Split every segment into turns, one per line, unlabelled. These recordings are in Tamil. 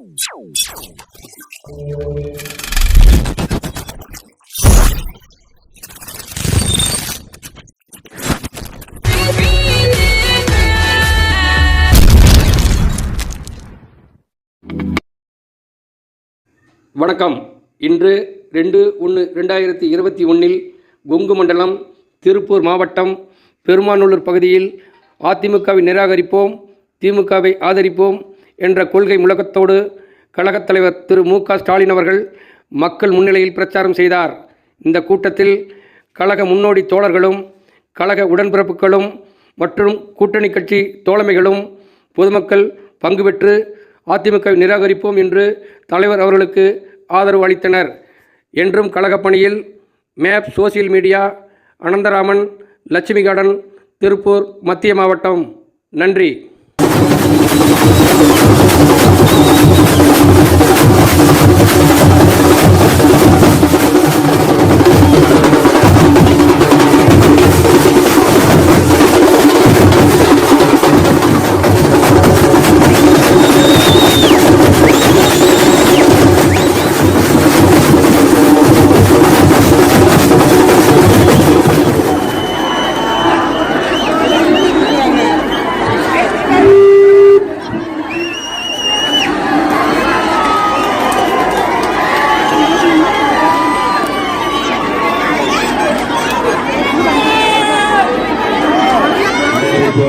வணக்கம். இன்று ரெண்டு ஒன்று ரெண்டாயிரத்தி இருபத்தி ஒன்றில் கொங்கு மண்டலம் திருப்பூர் மாவட்டம் பெருமாநல்லூர் பகுதியில் அதிமுகவை நிராகரிப்போம் திமுகவை ஆதரிப்போம் என்ற கொள்கை முழக்கத்தோடு கழகத் தலைவர் திரு மு க ஸ்டாலின் அவர்கள் மக்கள் முன்னிலையில் பிரச்சாரம் செய்தார். இந்த கூட்டத்தில் கழக முன்னோடி தோழர்களும் கழக உடன்பிறப்புகளும் மற்றும் கூட்டணி கட்சி தோழமைகளும் பொதுமக்கள் பங்கு பெற்று அதிமுகவை நிராகரிப்போம் என்று தலைவர் அவர்களுக்கு ஆதரவு அளித்தனர். என்றும் கழகப் பணியில் map social media Anantharaman Lakshmi garden Tiruppur மத்திய மாவட்டம். நன்றி.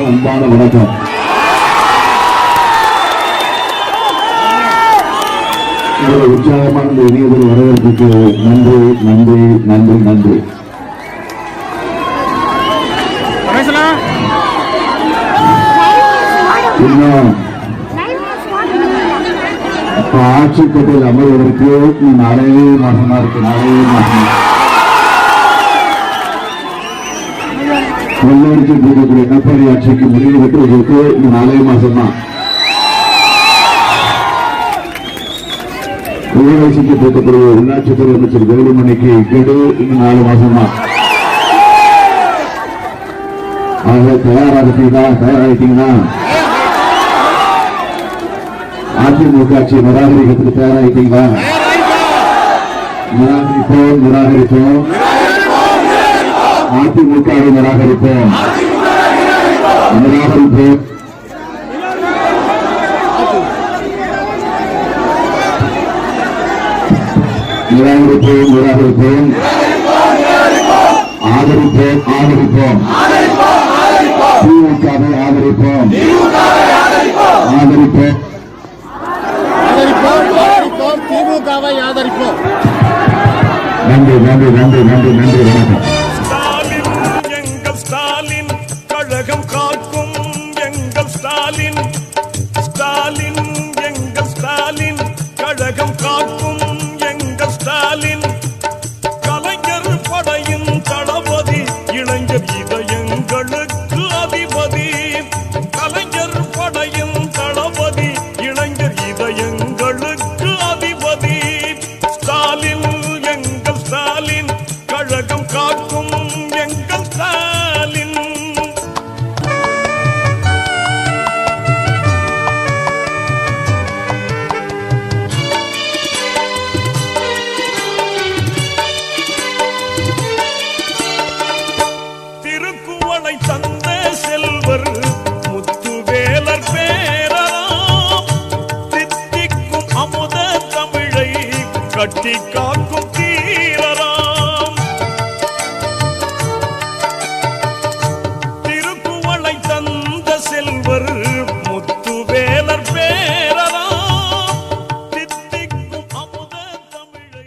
அன்பான வணக்கம். உங்களுடைய உற்சாகமான இந்த வரவேற்புக்கு நன்றி நன்றி நன்றி நன்றி. இன்னும் இப்ப ஆட்சி கட்டில் அமர்வதற்கு இன்னும் நாலே மாசமா இருக்கு நாலே மாசம் கொள்ளடிச்சு இருக்கக்கூடிய எடப்பாடி ஆட்சிக்கு முடிவு கட்டுவதற்கு நாலே மாசம் தான் ஊழல்சிக்கு போட்டக்கூடிய உள்ளாட்சித்துறை அமைச்சர் வேலுமணிக்கு கெடு இன்னும் நாலு மாசம் தான் ஆக தயாராகிட்டீங்களா தயாராகிட்டீங்களா அதிமுக ஆட்சி நிராகரிக்கிறதுக்கு தயாராகிட்டீங்களா நிராகரிப்போம் நிராகரிப்போம். அதிமுகவை நிராகரிப்போம் நிராகரிப்போம் நிராகரிப்போம் நிராகரிப்போம் ஆதரிப்போம் ஆதரிப்போம். திமுகவை ஆதரிப்போம். ஆதரிப்போம்.
ஆதரிப்போம் ஆதரிப்போம் திமுகவை ஆதரிப்போம்.
நன்றி நன்றி நன்றி நன்றி நன்றி வணக்கம்.
ஸ்டாலின் கழகம் காக்கும் எங்கள் ஸ்டாலின். ஸ்டாலின் எங்கள் ஸ்டாலின். கழகம் காக்கும் எங்கள் ஸ்டாலின். கலைஞர் படையின் தளபதி இளைஞர் இதயங்களுக்கு அதிபதி. கலைஞர் படையின் தளபதி இளைஞர் இதயங்களுக்கு அதிபதி. ஸ்டாலின் எங்கள் ஸ்டாலின். கழகம் காக்கும் கட்டி காக்கும் தீரராம் திருக்குவளை தந்த செல்வர் முத்துவேலர் பேரராம். தித்திக்கும் அமுத தமிழை.